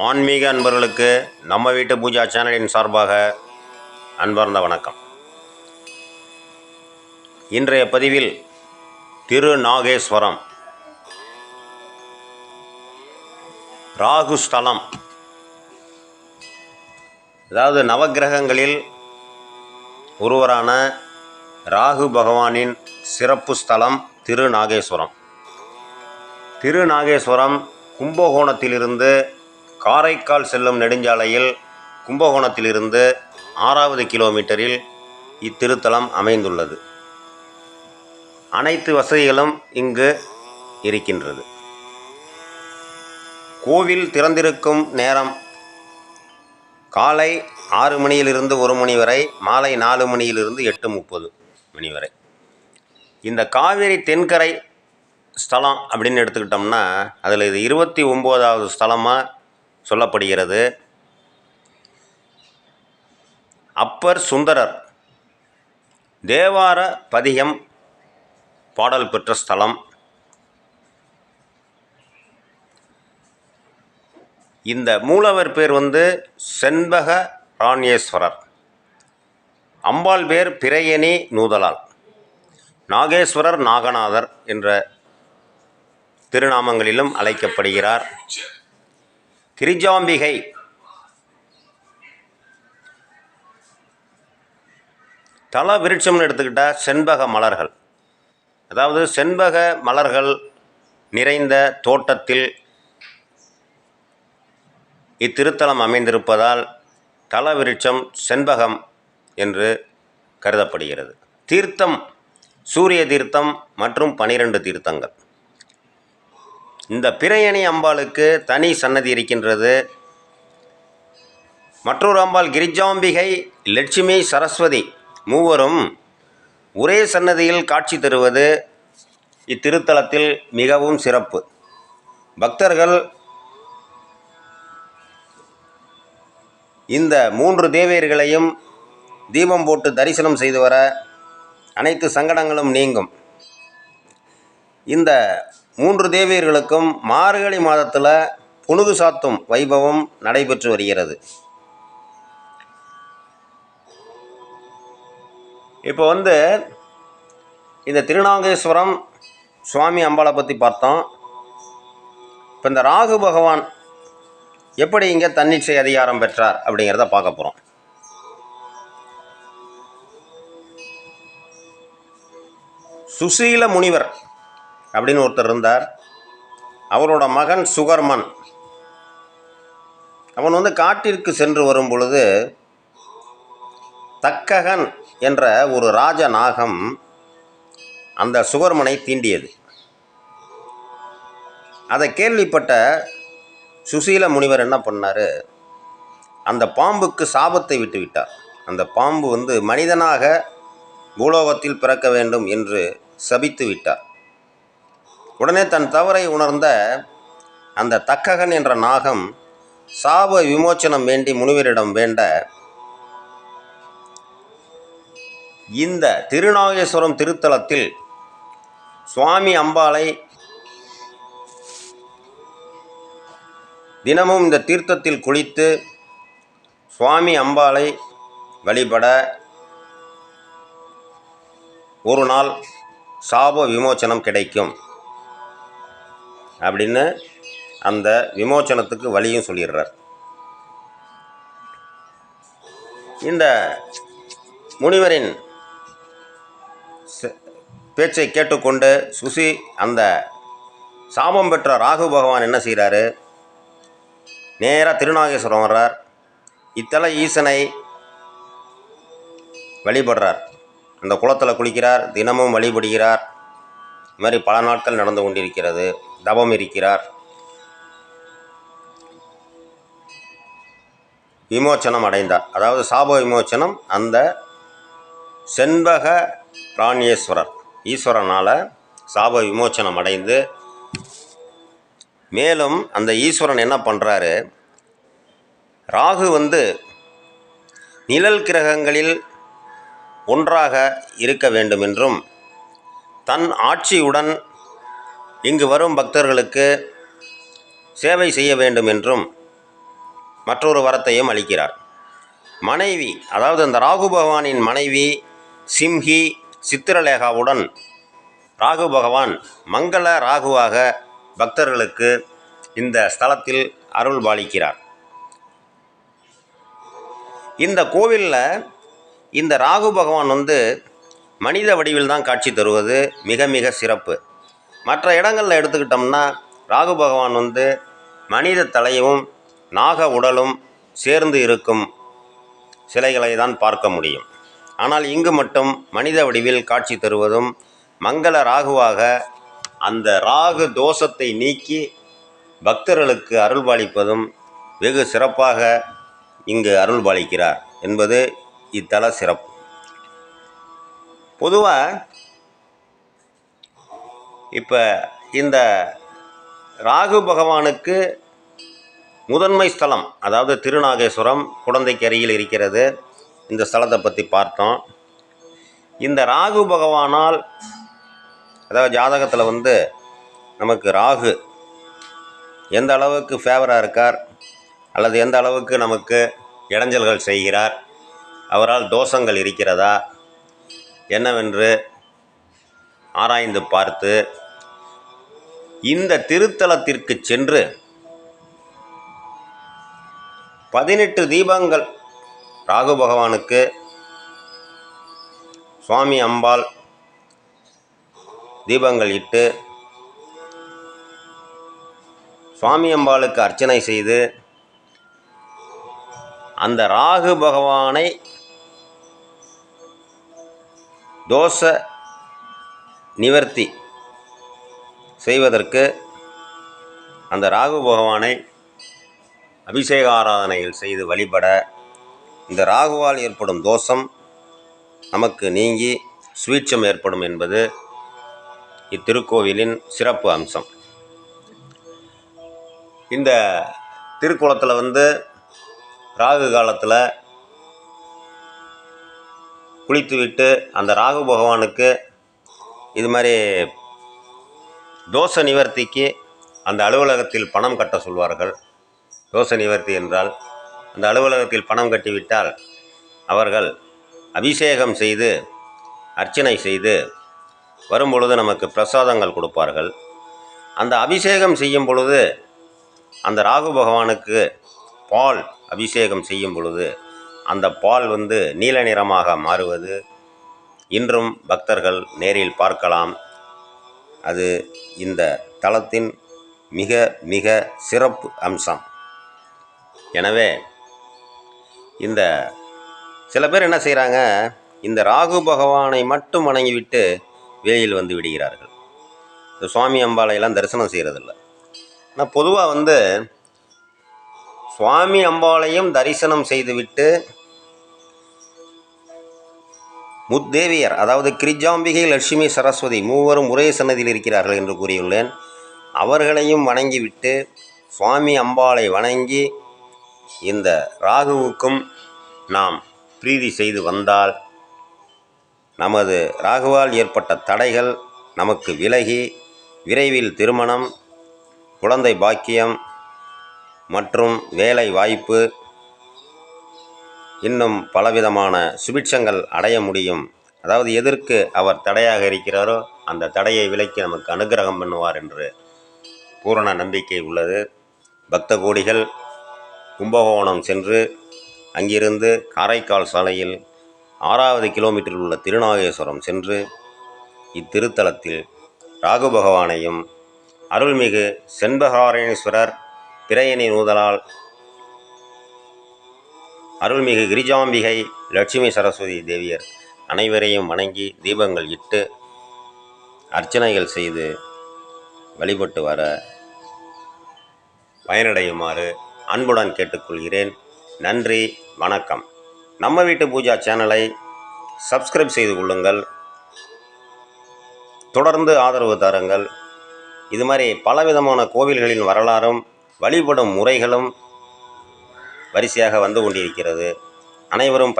ஆன்மீக அன்பர்களுக்கு நம்ம வீட்டு பூஜா சேனலின் சார்பாக அன்பார்ந்த வணக்கம். இன்றைய பதிவில் திருநாகேஸ்வரம் ராகு ஸ்தலம் அதாவது நவக்கிரகங்களில் ஒருவரான ராகு பகவானின் சிறப்பு ஸ்தலம் திருநாகேஸ்வரம். திருநாகேஸ்வரம் கும்பகோணத்திலிருந்து காரைக்கால் செல்லும் நெடுஞ்சாலையில் கும்பகோணத்திலிருந்து ஆறாவது கிலோமீட்டரில் இத்திருத்தலம் அமைந்துள்ளது. அனைத்து வசதிகளும் இங்கு இருக்கின்றது. கோவில் திறந்திருக்கும் நேரம் காலை ஆறு மணியிலிருந்து ஒரு மணி வரை மாலை நாலு மணியிலிருந்து எட்டு முப்பது மணி வரை. இந்த காவேரி தென்கரை ஸ்தலம் அப்படின்னு எடுத்துக்கிட்டோம்னா அதில் இது இருபத்தி ஒம்போதாவது ஸ்தலமாக சொல்லப்படுகிறது. அப்பர் சுந்தரர். தேவார பதிகம் பாடல் பெற்ற ஸ்தலம். இந்த மூலவர் பேர் வந்து செண்பக ராணியேஸ்வரர் அம்பாள் பேர் பிறையணி நூதலால். நாகேஸ்வரர் நாகநாதர் என்ற திருநாமங்களிலும் அழைக்கப்படுகிறார். கிரிஜாம்பிகை. தல விருட்சம்னு எடுத்துக்கிட்டால் செண்பக மலர்கள். அதாவது செண்பக மலர்கள் நிறைந்த தோட்டத்தில் இத்திருத்தலம் அமைந்திருப்பதால் தல விருட்சம் செண்பகம் என்று கருதப்படுகிறது. தீர்த்தம் சூரிய தீர்த்தம் மற்றும் பனிரெண்டு தீர்த்தங்கள். இந்த பிறையணி அம்பாளுக்கு தனி சன்னதி இருக்கின்றது. மற்றொரு அம்பாள் கிரிஜாம்பிகை லட்சுமி சரஸ்வதி மூவரும் ஒரே சன்னதியில் காட்சி தருவது இத்திருத்தலத்தில் மிகவும் சிறப்பு. பக்தர்கள் இந்த மூன்று தேவியர்களையும் தீபம் போட்டு தரிசனம் செய்து வர அனைத்து சங்கடங்களும் நீங்கும். இந்த மூன்று தேவியர்களுக்கும் மார்கழி மாதத்தில் புனுகு சாத்தும் வைபவம் நடைபெற்று வருகிறது. இப்போ வந்து இந்த திருநாகேஸ்வரம் சுவாமி அம்பாளை பற்றி பார்த்தோம். இப்போ இந்த ராகு பகவான் எப்படி இங்கே தன்னிச்சை அதிகாரம் பெற்றார் அப்படிங்கிறத பார்க்க போகிறோம் சுசீல முனிவர் அப்படின்னு ஒருத்தர் இருந்தார். அவரோட மகன் சுகர்மன். அவன் வந்து காட்டிற்கு சென்று வரும் பொழுது தக்ககன் என்ற ஒரு ராஜ நாகம் அந்த சுகர்மனை தீண்டியது. அதை கேள்விப்பட்ட சுசீல முனிவர் என்ன பண்ணார்? அந்த பாம்புக்கு சாபத்தை விட்டு விட்டார். அந்த பாம்பு வந்து மனிதனாக பூலோகத்தில் பிறக்க வேண்டும் என்று சபித்து விட்டார். உடனே தன் தவறை உணர்ந்த அந்த தக்ககன் என்ற நாகம் சாப விமோச்சனம் வேண்டி முனிவரிடம் வேண்ட இந்த திருநாகேஸ்வரம் திருத்தலத்தில் சுவாமி அம்பாளை தினமும் இந்த தீர்த்தத்தில் குளித்து சுவாமி அம்பாளை வழிபட ஒரு நாள் சாப விமோச்சனம் கிடைக்கும். அப்படின்னு அந்த விமோச்சனத்துக்கு வழியும் சொல்லிடுறார். இந்த முனிவரின் பேச்சை கேட்டுக்கொண்டு சுசி அந்த சாபம் பெற்ற ராகு பகவான் என்ன செய்கிறாரு நேராக திருநாகேஸ்வரம் வர்றார். இத்தல ஈசனை வழிபடுறார். அந்த குளத்தில் குளிக்கிறார். தினமும் வழிபடுகிறார். இது மாதிரி பல நாட்கள் நடந்து கொண்டிருக்கிறது. தவம் இருக்கிறார். விமோச்சனம் அடைந்தார். அதாவது சாப விமோச்சனம் அந்த செண்பக பிராணியேஸ்வரர். ஈஸ்வரனால் சாப விமோச்சனம் அடைந்து மேலும் அந்த ஈஸ்வரன் என்ன பண்ணுறாரு ராகு வந்து நிழல் கிரகங்களில் ஒன்றாக இருக்க வேண்டும் என்றும் தன் ஆட்சியுடன் இங்கு வரும் பக்தர்களுக்கு சேவை செய்ய வேண்டும் என்றும் மற்றொரு வரத்தையும் அளிக்கிறார். மனைவி அதாவது அந்த ராகு பகவானின் மனைவி சிம்ஹி சித்திரலேகாவுடன் ராகு பகவான் மங்கள ராகுவாக பக்தர்களுக்கு இந்த ஸ்தலத்தில் அருள் பாலிக்கிறார். இந்த கோவிலில் இந்த ராகு பகவான் வந்து மனித வடிவில் தான் காட்சி தருவது மிக மிக சிறப்பு. மற்ற இடங்களில் எடுத்துக்கிட்டோம்னா ராகு பகவான் வந்து மனித தலையும் நாக உடலும் சேர்ந்து இருக்கும் சிலைகளை தான் பார்க்க முடியும். ஆனால் இங்கு மட்டும் மனித வடிவில் காட்சி தருவதும் மங்கள ராகுவாக அந்த ராகு தோஷத்தை நீக்கி பக்தர்களுக்கு அருள்பாலிப்பதும் வெகு சிறப்பாக இங்கு அருள்பாலிக்கிறார் என்பது இத்தல சிறப்பு. பொதுவாக இப்போ இந்த ராகு பகவானுக்கு முதன்மை ஸ்தலம் அதாவது திருநாகேஸ்வரம் குழந்தைக்கு அருகில் இருக்கிறது. இந்த ஸ்தலத்தை பற்றி பார்த்தோம். இந்த ராகு பகவானால் அதாவது ஜாதகத்தில் வந்து நமக்கு ராகு எந்த அளவுக்கு ஃபேவராக இருக்கார் அல்லது எந்த அளவுக்கு நமக்கு இடைஞ்சல்கள் செய்கிறார் அவரால் தோஷங்கள் இருக்கிறதா என்னவென்று ஆராய்ந்து பார்த்து இந்த திருத்தலத்திற்கு சென்று பதினெட்டு தீபங்கள் ராகு பகவானுக்கு சுவாமி அம்பாள் தீபங்கள் இட்டு சுவாமி அம்பாளுக்கு அர்ச்சனை செய்து அந்த ராகு பகவானை தோஷ நிவர்த்தி செய்வதற்கு அந்த ராகு பகவானை அபிஷேக ஆராதனையில் செய்து வழிபட இந்த ராகுவால் ஏற்படும் தோஷம் நமக்கு நீங்கி சுவீட்சம் ஏற்படும் என்பது இத்திருக்கோவிலின் சிறப்பு அம்சம். இந்த திருக்குளத்தில் வந்து ராகு காலத்தில் குளித்துவிட்டு அந்த ராகு பகவானுக்கு இது மாதிரி தோஷ நிவர்த்திக்கு அந்த அலுவலகத்தில் பணம் கட்ட சொல்வார்கள். தோஷ நிவர்த்தி என்றால் அந்த அலுவலகத்தில் பணம் கட்டிவிட்டால் அவர்கள் அபிஷேகம் செய்து அர்ச்சனை செய்து வரும்பொழுது நமக்கு பிரசாதங்கள் கொடுப்பார்கள். அந்த அபிஷேகம் செய்யும் பொழுது அந்த ராகு பகவானுக்கு பால் அபிஷேகம் செய்யும் பொழுது அந்த பால் வந்து நீல நிறமாக மாறுவது. இன்றும் பக்தர்கள் நேரில் பார்க்கலாம். அது இந்த தளத்தின் மிக மிக சிறப்பு அம்சம். எனவே இந்த சில பேர் என்ன செய்கிறாங்க இந்த ராகு பகவானை மட்டும் வணங்கிவிட்டு வேயில் வந்து விடுகிறார்கள். இந்த சுவாமி அம்பாளையெல்லாம் தரிசனம் செய்கிறதில்ல ஆனால் பொதுவாக வந்து சுவாமி அம்பாளையும் தரிசனம் செய்துவிட்டு முத்தேவியர் அதாவது கிரிஜாம்பிகை லட்சுமி சரஸ்வதி மூவரும் ஒரே சன்னதியில் இருக்கிறார்கள் என்று கூறியுள்ளேன். அவர்களையும் வணங்கிவிட்டு சுவாமி அம்பாளை வணங்கி இந்த ராகுவுக்கும் நாம் பிரீதி செய்து வந்தால் நமது ராகுவால் ஏற்பட்ட தடைகள் நமக்கு விலகி விரைவில் திருமணம் குழந்தை பாக்கியம் மற்றும் வேலை வாய்ப்பு இன்னும் பலவிதமான சுபிட்சங்கள் அடைய முடியும். அதாவது எதற்கு அவர் தடையாக இருக்கிறாரோ அந்த தடையை விலக்கி நமக்கு அனுகிரகம் பண்ணுவார் என்று பூரண நம்பிக்கை உள்ளது. பக்த கோடிகள் கும்பகோணம் சென்று அங்கிருந்து காரைக்கால் சாலையில் ஆறாவது கிலோமீட்டரில் உள்ள திருநாகேஸ்வரம் சென்று இத்திருத்தலத்தில் ராகு பகவானையும் அருள்மிகு செண்பகாரணேஸ்வரர் பிறையணி நூதலால் அருள்மிகு கிரிஜாம்பிகை லட்சுமி சரஸ்வதி தேவியர் அனைவரையும் வணங்கி தீபங்கள் இட்டு அர்ச்சனைகள் செய்து வழிபட்டு வர பயனடையுமாறு அன்புடன் கேட்டுக்கொள்கிறேன். நன்றி வணக்கம். நம்ம வீட்டு பூஜா சேனலை சப்ஸ்கிரைப் செய்து கொள்ளுங்கள். தொடர்ந்து ஆதரவு தாருங்கள். இது மாதிரி பலவிதமான கோவில்களின் வரலாறும் வழிபடும் முறைகளும் வரிசையாக வந்து கொண்டிருக்கிறது. அனைவரும்